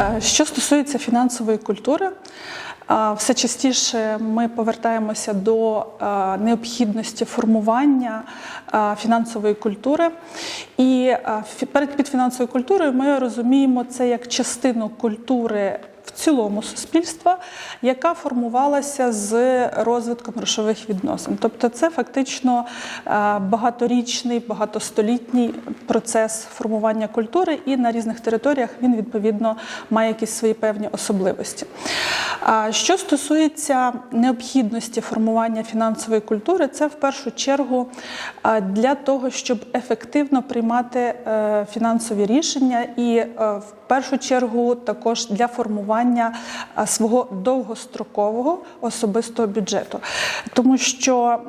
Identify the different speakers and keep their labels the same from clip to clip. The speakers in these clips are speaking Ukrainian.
Speaker 1: Е, Що стосується фінансової культури, е, все частіше ми повертаємося до е, необхідності формування фінансової культури. І перед під фінансовою культурою ми розуміємо це як частину культури. В цілому суспільства, яка формувалася з розвитком грошових відносин. Тобто це фактично е, багаторічний, багатостолітній процес формування культури, і на різних територіях він відповідно має якісь свої певні особливості. Що стосується необхідності формування фінансової культури, це в першу чергу е, для того, щоб ефективно приймати е, фінансові рішення, і в першу чергу також для формування е, свого довгострокового особистого бюджету, тому що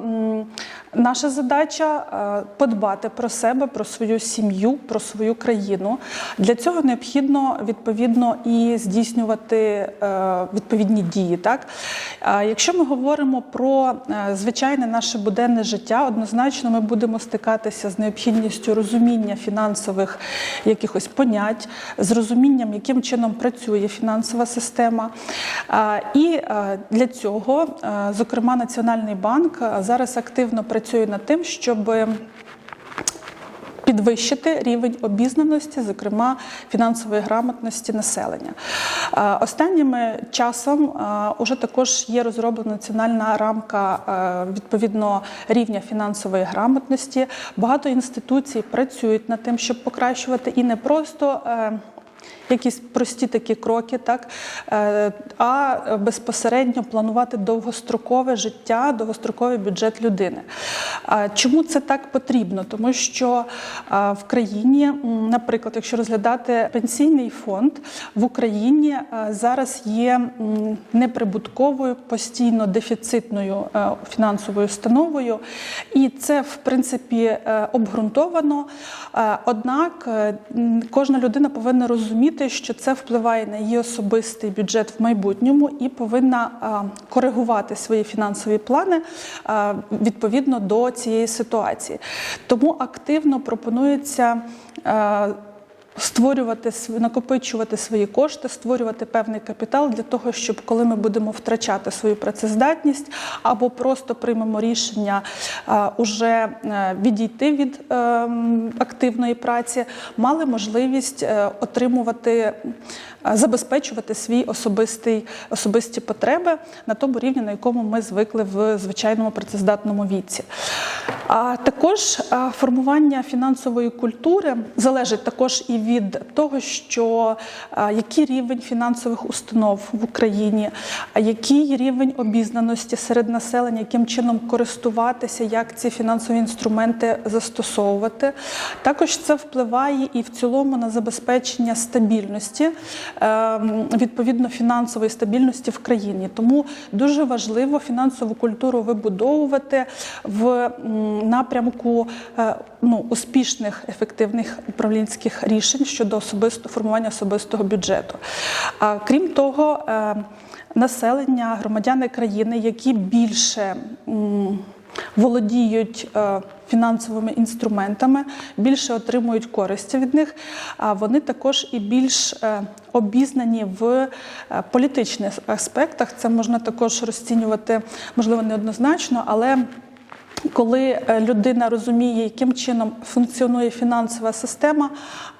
Speaker 1: наша задача подбати про себе, про свою сім'ю, про свою країну. Для цього необхідно відповідно і здійснювати е, відповідні дії. Так, якщо ми говоримо про е, звичайне наше буденне життя, однозначно ми будемо стикатися з необхідністю розуміння фінансових якихось понять, з розумінням, яким чином працює фінансова система. Е, І е, для цього, е, зокрема, Національний банк е, зараз активно працює над тим, щоб Підвищити рівень обізнаності, зокрема фінансової грамотності населення. Е, Останніми часом вже також є розроблена національна рамка е, відповідно рівня фінансової грамотності. Багато інституцій працюють над тим, щоб покращувати і не просто. Якісь прості такі кроки, так е, а безпосередньо планувати довгострокове життя, довгостроковий бюджет людини. Чому це так потрібно? Тому що в країні, наприклад, якщо розглядати пенсійний фонд в Україні зараз є неприбутковою, постійно дефіцитною фінансовою установою, і це в принципі е, обґрунтовано. Однак е, кожна людина повинна розуміти, що це впливає на її особистий бюджет в майбутньому і повинна коригувати свої фінансові плани відповідно до цієї ситуації. Тому активно пропонується. Створювати накопичувати свої кошти, створювати певний капітал для того, щоб коли ми будемо втрачати свою працездатність або просто приймемо рішення уже е, відійти від е, активної праці, мали можливість е, отримувати, е, забезпечувати свій особистий особисті потреби на тому рівні, на якому ми звикли в звичайному працездатному віці. А також формування фінансової культури залежить також і від того, що який рівень фінансових установ в Україні, який рівень обізнаності серед населення, яким чином користуватися, як ці фінансові інструменти застосовувати. Також це впливає і в цілому на забезпечення стабільності, ем, відповідно фінансової стабільності в країні. Тому дуже важливо фінансову культуру вибудовувати в напрямку е, ну, успішних ефективних управлінських рішень щодо особисто формування особистого бюджету. А крім того, е, населення, громадяни країни, які більше володіють е, фінансовими інструментами, більше отримують користі від них, а вони також і більш е, обізнані в політичних аспектах. Це можна також розцінювати, можливо, неоднозначно, але коли е, людина розуміє, яким чином функціонує фінансова система,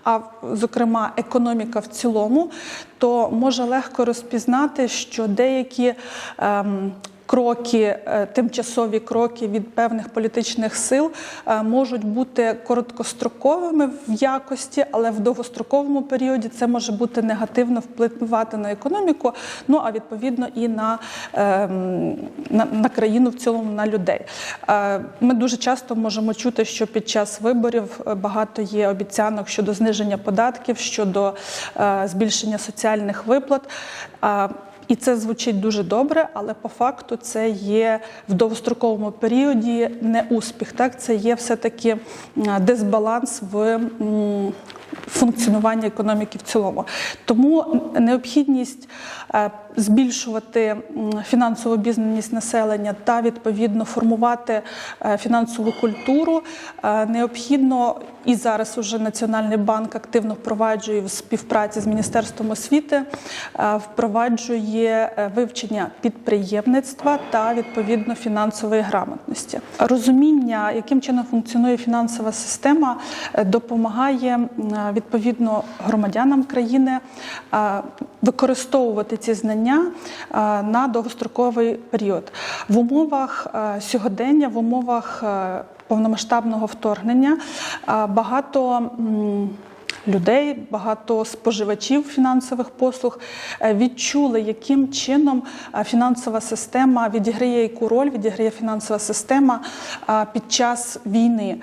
Speaker 1: а зокрема економіка в цілому, то може легко розпізнати, що деякі ем, Кроки, е, тимчасові кроки від певних політичних сил е, можуть бути короткостроковими в якості, але в довгостроковому періоді це може бути негативно впливати на економіку, ну а відповідно і на, ем, на, на країну в цілому, на людей. Е, Ми дуже часто можемо чути, що під час виборів багато є обіцянок щодо зниження податків, щодо збільшення соціальних виплат. І це звучить дуже добре, але по факту це є в довгостроковому періоді не успіх. Так, це є все-таки дисбаланс в функціонуванні економіки в цілому. Тому необхідність е, збільшувати фінансову обізнаність населення та відповідно формувати е, фінансову культуру, е, необхідно і зараз уже Національний банк активно впроваджує в співпраці з Міністерством освіти, е, впроваджує вивчення підприємництва та відповідно фінансової грамотності. Розуміння, яким чином функціонує фінансова система, допомагає відповідно громадянам країни використовувати ці знання е, на довгостроковий період в умовах е, сьогодення, в умовах е, повномасштабного вторгнення багато. Людей, багато споживачів фінансових послуг відчули, яким чином фінансова система відіграє яку роль відіграє фінансова система під час війни.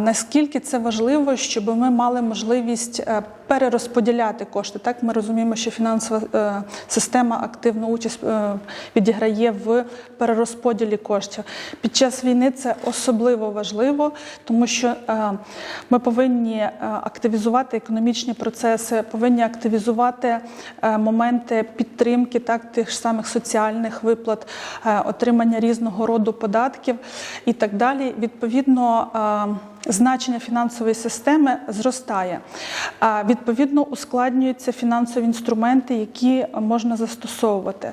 Speaker 1: Наскільки це важливо, щоб ми мали можливість перерозподіляти кошти? Так ми розуміємо, що фінансова е, система активну участь е, відіграє в перерозподілі коштів. Під час війни це особливо важливо, тому що е, ми повинні активізувати економічні процеси, повинні активізувати моменти підтримки, так тих ж самих соціальних виплат, отримання різного роду податків і так далі. Відповідно. Значення фінансової системи зростає. Відповідно, ускладнюються фінансові інструменти, які можна застосовувати.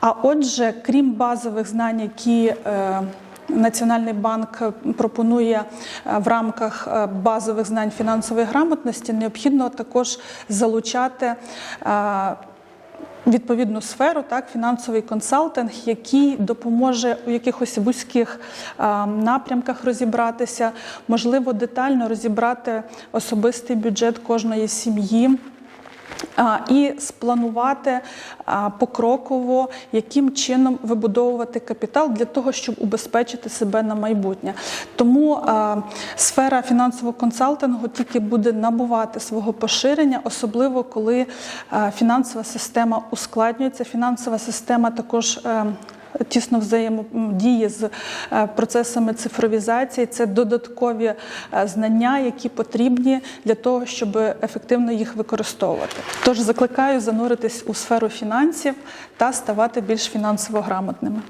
Speaker 1: А отже, крім базових знань, які е, Національний банк пропонує е, в рамках е, базових знань фінансової грамотності, необхідно також залучати. Відповідну сферу, так, фінансовий консалтинг, який допоможе у якихось вузьких напрямках розібратися, можливо, детально розібрати особистий бюджет кожної сім'ї. І спланувати покроково, яким чином вибудовувати капітал для того, щоб убезпечити себе на майбутнє. Тому сфера фінансового консалтингу тільки буде набувати свого поширення, особливо коли фінансова система ускладнюється. Фінансова система також. Тісно взаємодіє з е, процесами цифровізації. Це додаткові е, знання, які потрібні для того, щоб ефективно їх використовувати. Тож закликаю зануритись у сферу фінансів та ставати більш фінансово грамотними.